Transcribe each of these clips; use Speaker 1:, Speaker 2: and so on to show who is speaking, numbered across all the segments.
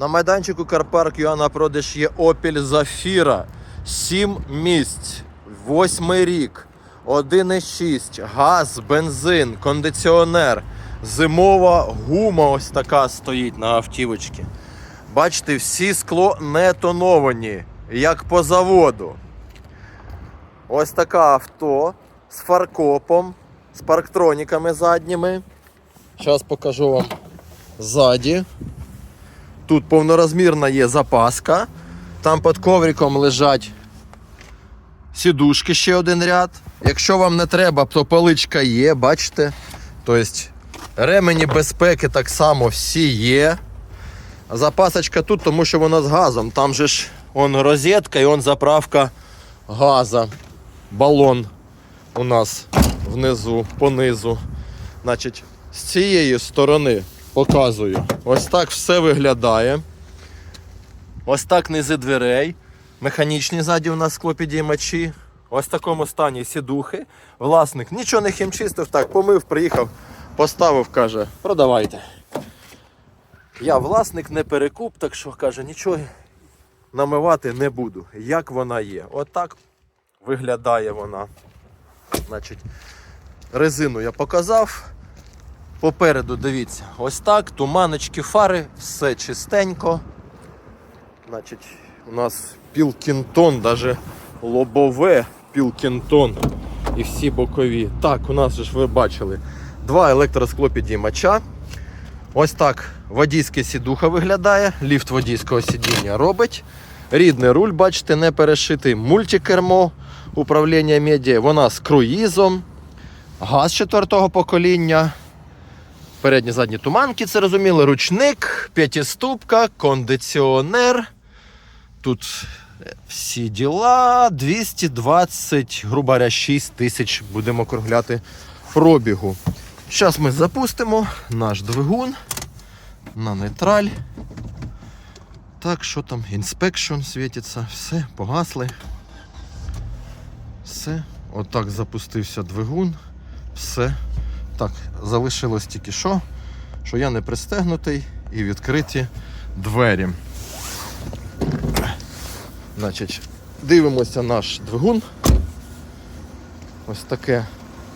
Speaker 1: На майданчику Карпарк Юа на продаж є Opel Zafira. 7 місць, 8 рік, 1,6, газ, бензин, кондиціонер, зимова гума ось така стоїть на автівочці. Бачите, всі скло не тоновані, як по заводу. Ось таке авто з фаркопом, з парктроніками задніми. Зараз покажу вам ззаді. Тут повнорозмірна є запаска. Там під ковриком лежать сідушки ще один ряд. Якщо вам не треба, то поличка є, бачите. Тобто ремені безпеки так само всі є. Запасочка тут, тому що вона з газом. Там же ж он розетка і он заправка газа. Балон у нас внизу, понизу. Значить, з цієї сторони показую. Ось так все виглядає. Ось так низи дверей. Механічні ззаді у нас склопідіймачі. Ось в такому стані сідухи. Власник нічого не хімчистив, так, помив, приїхав, поставив, каже, продавайте. Я власник не перекуп, так що каже, нічого намивати не буду. Як вона є. Отак виглядає вона. Значить, резину я показав. Попереду дивіться, ось так, туманочки, фари, все чистенько. Значить, у нас пілкінтон, навіть лобове пілкінтон і всі бокові. Так, у нас ж ви бачили два електросклопідіймача. Ось так водійська сідуха виглядає, ліфт водійського сидіння робить. Рідний руль, бачите, не перешитий мультикермо управління медіа. Вона з круїзом, газ четвертого покоління. Передні задні туманки, це розуміли, ручник, п'ятиступка, кондиціонер. Тут е, всі діла. 220, грубо говоря, 6 тисяч будемо округляти пробігу. Зараз ми запустимо наш двигун на нейтраль. Так, що там? Інспекшн світиться, все, погасли. Все. Отак запустився двигун. Все. Так, залишилось тільки що, що я не пристегнутий і відкриті двері. Значить, дивимося наш двигун. Ось таке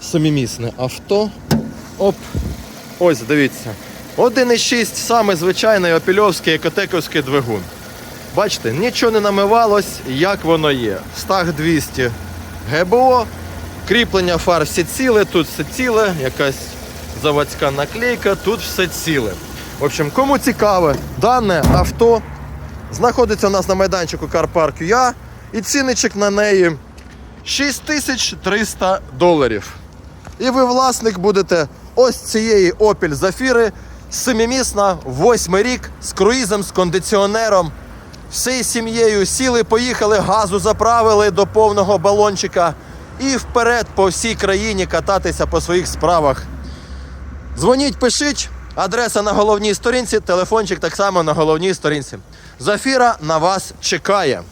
Speaker 1: самімісне авто. Оп. Ось, дивіться. 1,6 саме звичайний опільовський екотековський двигун. Бачите, нічого не намивалось, як воно є. Стаг 200 ГБО, кріплення фар всі ціле, тут все ціле, якась заводська наклейка, тут все ціле. В общем, кому цікаве, дане авто знаходиться у нас на майданчику Карпарк UA і цінничок на неї 6300 доларів. І ви власник будете ось цієї Opel Zafira, семимісна, восьмий рік, з круїзом, з кондиціонером. Всією сім'єю сіли, поїхали, газу заправили до повного балончика і вперед по всій країні кататися по своїх справах. Дзвоніть, пишіть, адреса на головній сторінці, телефончик так само на головній сторінці. Зафіра на вас чекає.